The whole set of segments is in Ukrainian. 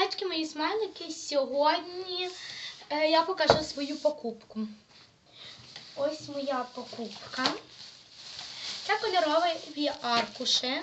Батьки мої смайлики, сьогодні е, я покажу свою покупку. Ось моя покупка. Це кольорові аркуші.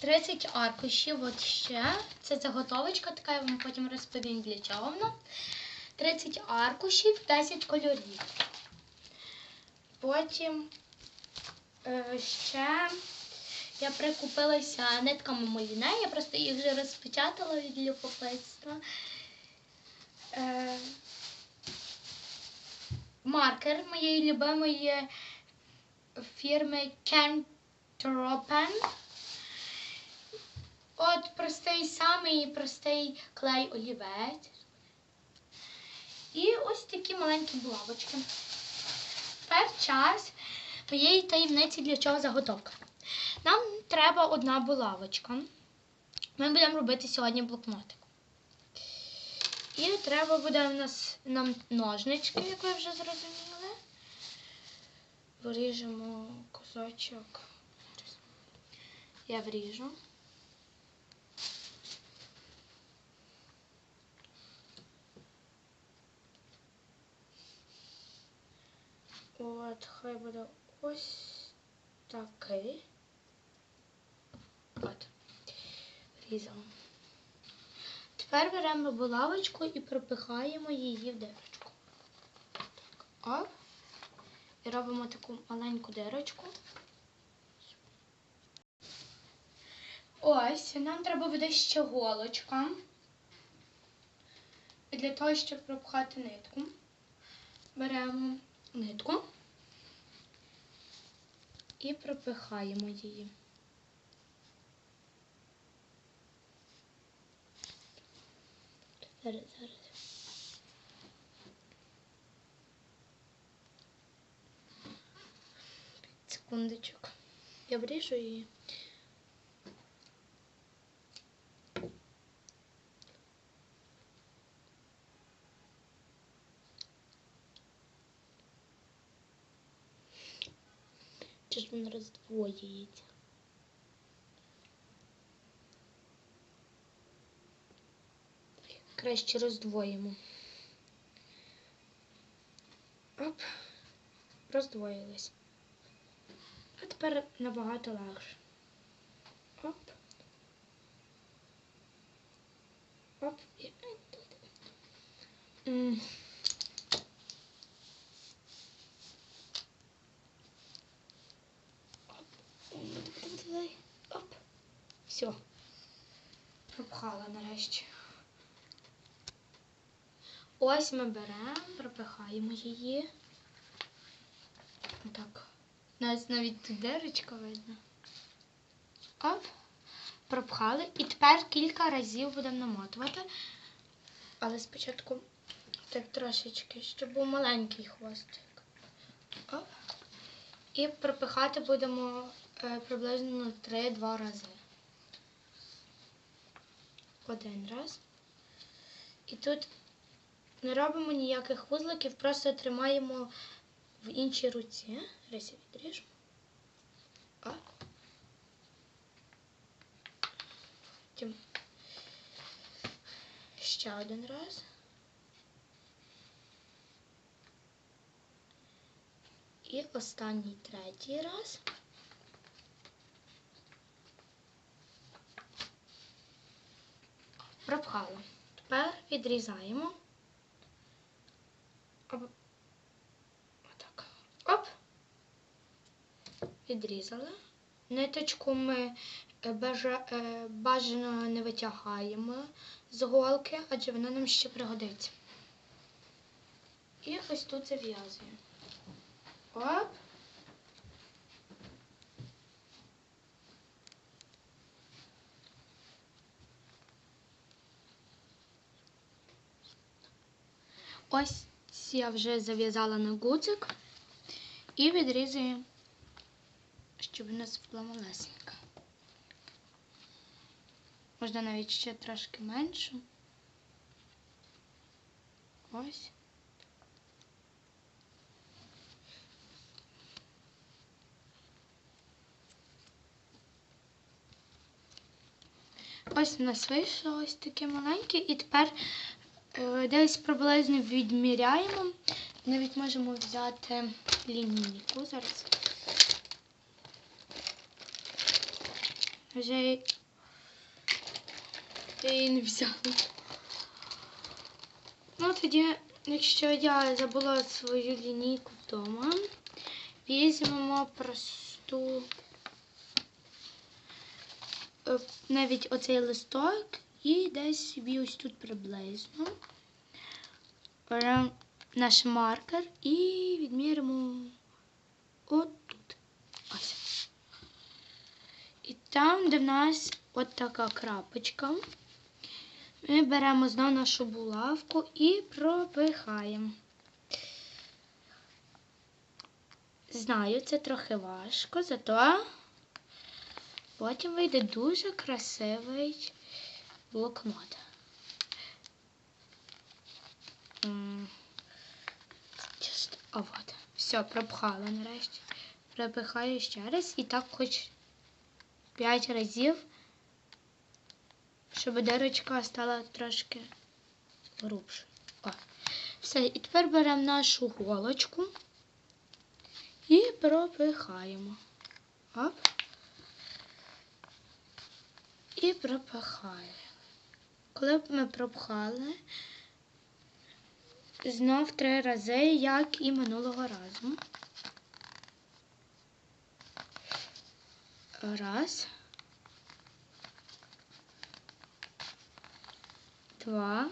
30 аркушів. От ще. Це заготовочка така, я вам потім розповім для чого вона. 30 аркушів, 10 кольорів. Потім е, ще я прикупилася нитками Моліне, я просто їх вже розпечатала від любопитства. Е, маркер моєї любимої фірми Kentropen. От простий самий простий клей олівець. І ось такі маленькі булавочки. Тепер час моєї таємниці для чого заготовка. Нам треба одна булавочка. Ми будемо робити сьогодні блокнотик. І треба буде в нас нам ножнички, як ви вже зрозуміли. Виріжемо кусочок. Я вріжу. От, хай буде ось такий. От. Різала. Тепер беремо булавочку і пропихаємо її в дирочку. Оп. І робимо таку маленьку дирочку. Ось, нам треба буде ще голочка. І для того, щоб пропхати нитку, беремо нитку і пропихаємо її. Зараз, зараз. Секундочок. Я вріжу її. Чи ж він роздвоюється? Краще роздвоїмо. Оп, роздвоїлись. А тепер набагато легше. Оп. Оп. Оп. Все. Пропхала нарешті. Ось ми беремо, пропихаємо її. Так. Навіть навіть тут дирочка видно. Оп. Пропхали. І тепер кілька разів будемо намотувати. Але спочатку так трошечки, щоб був маленький хвостик. Оп. І пропихати будемо е, приблизно 3-2 рази. Один раз. І тут не робимо ніяких вузликів, просто тримаємо в іншій руці. Раз я відріжу. Потім ще один раз. І останній третій раз. Пропхала. Тепер відрізаємо. Отак. Оп. Відрізали. Ниточку ми е, е, бажано не витягаємо з голки, адже вона нам ще пригодиться. І ось тут зав'язуємо. Оп. Ось я вже зав'язала на гудзик і відрізую, щоб у нас була малесенька. Можна навіть ще трошки меншу. Ось. Ось в нас вийшло ось таке маленьке, і тепер десь приблизно відміряємо. Навіть можемо взяти лінійку зараз. Вже я її не взяла. Ну тоді, якщо я забула свою лінійку вдома, візьмемо просту е, навіть оцей листок і десь собі ось тут приблизно беремо наш маркер і відміримо отут. Ось. І там, де в нас от така крапочка, ми беремо знову нашу булавку і пропихаємо. Знаю, це трохи важко, зато потім вийде дуже красивий блокнот. А от. Все, пропхала нарешті. Пропихаю ще раз і так хоч 5 разів, щоб дирочка стала трошки грубшою. Все, і тепер беремо нашу голочку і пропихаємо. Оп. І пропихаємо. Коли б ми пропхали, знов три рази, як і минулого разу. Раз. Два.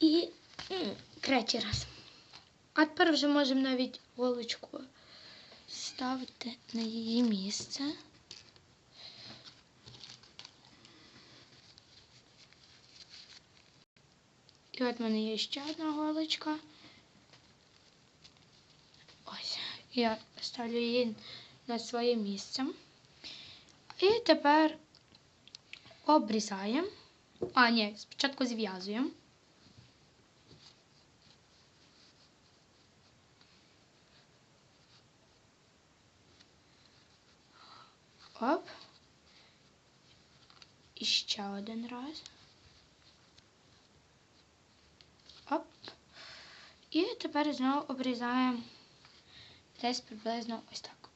І третій раз. А тепер вже можемо навіть голочку ставити на її місце. І от мене є ще одна голочка. Ось. Я ставлю її на своє місце. І тепер обрізаємо. А, ні, спочатку зв'язуємо. Оп. І ще один раз. Оп. І тепер знову обрізаємо десь приблизно ось так.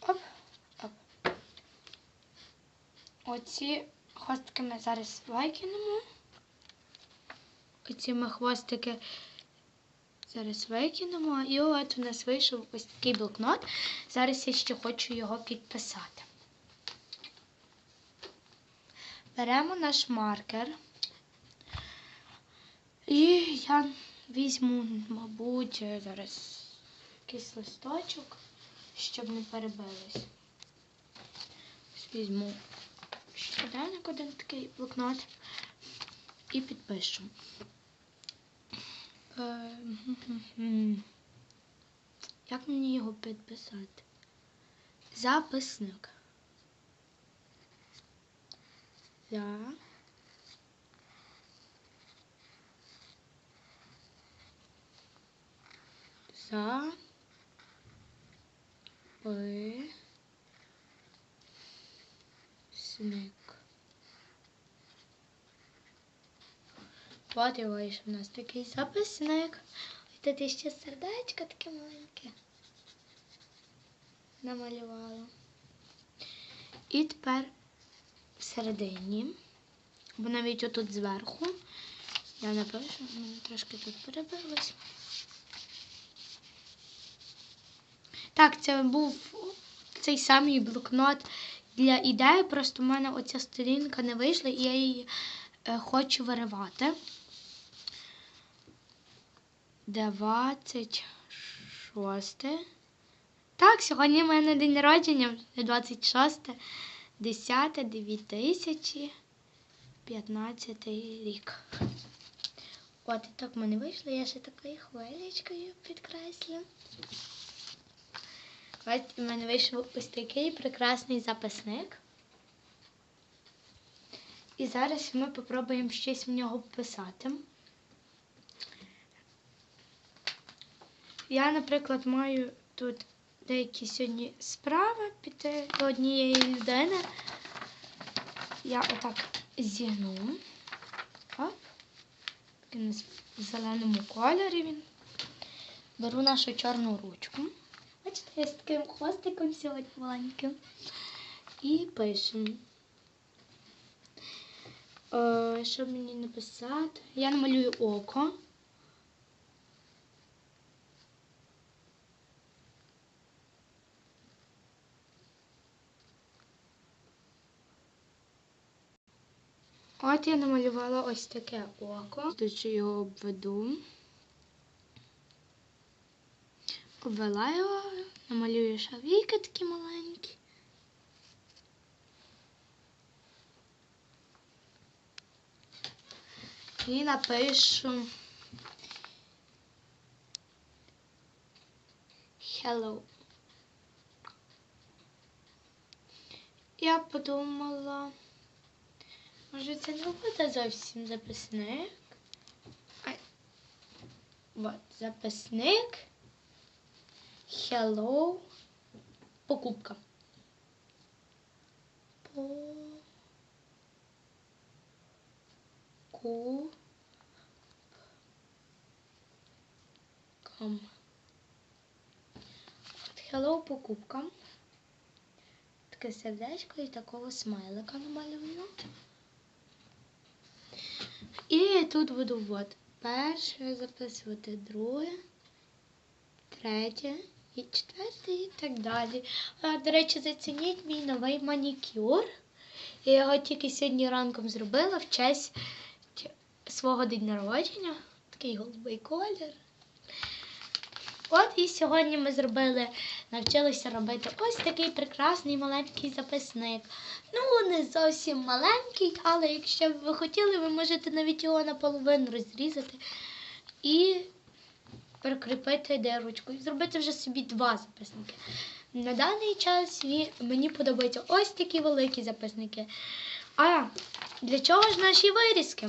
Оп, оп. Оці хвостики ми зараз викинемо. Оці ми хвостики зараз викинемо. І от у нас вийшов ось такий блокнот. Зараз я ще хочу його підписати. Беремо наш маркер. І я візьму, мабуть, зараз якийсь листочок, щоб не перебилось. Ось Візьму щоденник один такий блокнот і підпишу. Е. Як мені його підписати? Записник. За. За. Пи. Сник. От і вийшов у нас такий записник. І тут ще сердечко таке маленьке. Намалювала. І тепер всередині, бо навіть отут зверху, я напишу, трошки тут перебилось. Так, це був цей самий блокнот для ідеї, просто в мене оця сторінка не вийшла, і я її е, хочу виривати. 26. Так, сьогодні в мене день народження, 26, 10, 2015 рік. От і так в мене вийшло, я ще такою хвилечкою підкреслю. Ось у мене вийшов ось такий прекрасний записник. І зараз ми попробуємо щось в нього писати. Я, наприклад, маю тут деякі сьогодні справи піти до однієї людини. Я отак зігну. Оп. Такий в зеленому кольорі він. Беру нашу чорну ручку. Бачите, я з таким хвостиком сьогодні маленьким. І пишемо. Е, що мені написати? Я намалюю око. От я намалювала ось таке око. Тут ще його обведу. Обвела його, намалюю шавійки такі маленькі. І напишу Hello. Я подумала, може це не буде зовсім записник. Вот, записник. Hello. Покупка. По ку кам. Hello покупка. Таке сердечко і такого смайлика намалюю. І тут буду от перше записувати друге, третє і четверте і так далі. А, до речі, зацініть мій новий манікюр. Я його тільки сьогодні ранком зробила в честь свого день народження. Такий голубий колір. От і сьогодні ми зробили, навчилися робити ось такий прекрасний маленький записник. Ну, не зовсім маленький, але якщо б ви хотіли, ви можете навіть його наполовину розрізати і прикріпити дирочку. І зробити вже собі два записники. На даний час мені подобаються ось такі великі записники. А для чого ж наші вирізки?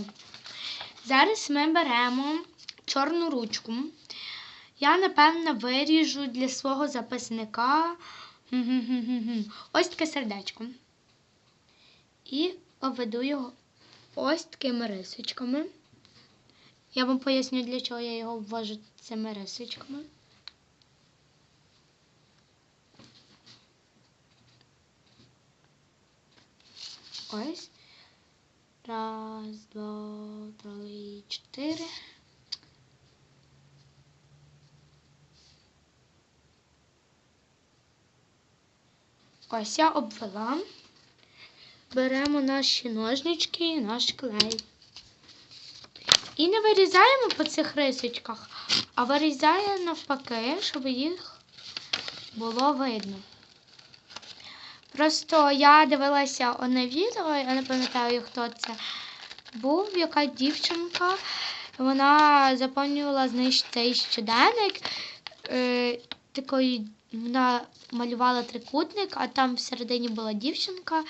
Зараз ми беремо чорну ручку. Я, напевно, виріжу для свого записника ось таке сердечко. І обведу його ось такими рисочками. Я вам поясню, для чого я його ввожу цими рисочками. Ось. Раз, два, три, чотири. Ось я обвела. Беремо наші ножнички і наш клей. І не вирізаємо по цих рисочках, а вирізаємо навпаки, щоб їх було видно. Просто я дивилася одне відео, я не пам'ятаю, хто це був, яка дівчинка. Вона заповнювала знаєш, цей щоденник. Е, такої, вона малювала трикутник, а там всередині була дівчинка.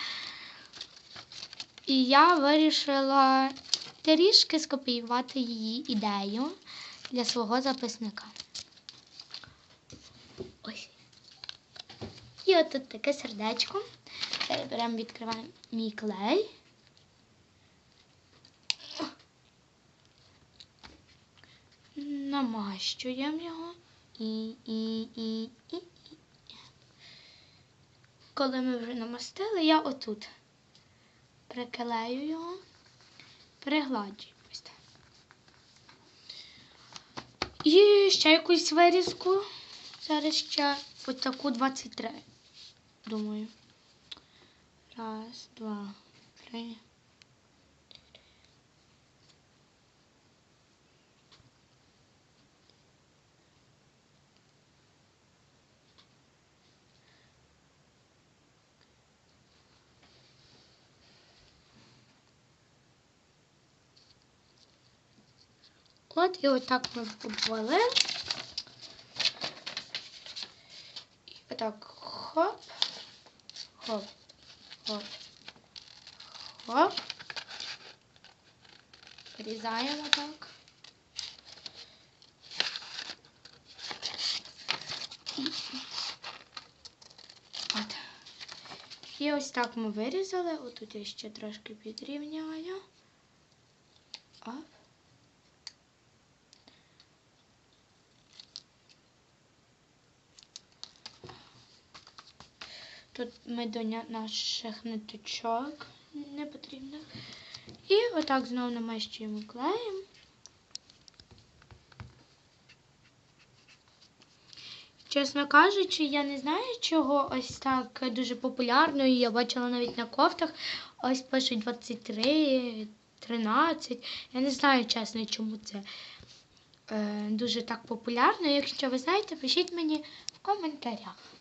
І я вирішила трішки скопіювати її ідею для свого записника. Ось. І от тут таке сердечко. Беремо, відкриваємо мій клей. Намащуємо його. І, і, і, і, і. Коли ми вже намастили, я отут приклею його, так. І ще якусь вирізку. Зараз ще ось таку 23. Думаю. Раз, два, три. От і отак ми обвели. І отак хоп, хоп, хоп, хоп. Вирізаємо так. От. І ось так ми вирізали. Отут я ще трошки підрівняю. Оп. Тут ми до наших ниточок не потрібно. І отак знову намащуємо клеєм. Чесно кажучи, я не знаю, чого ось так дуже популярно. І я бачила навіть на кофтах. Ось пишуть 23, 13. Я не знаю, чесно, чому це е, дуже так популярно. Якщо ви знаєте, пишіть мені в коментарях.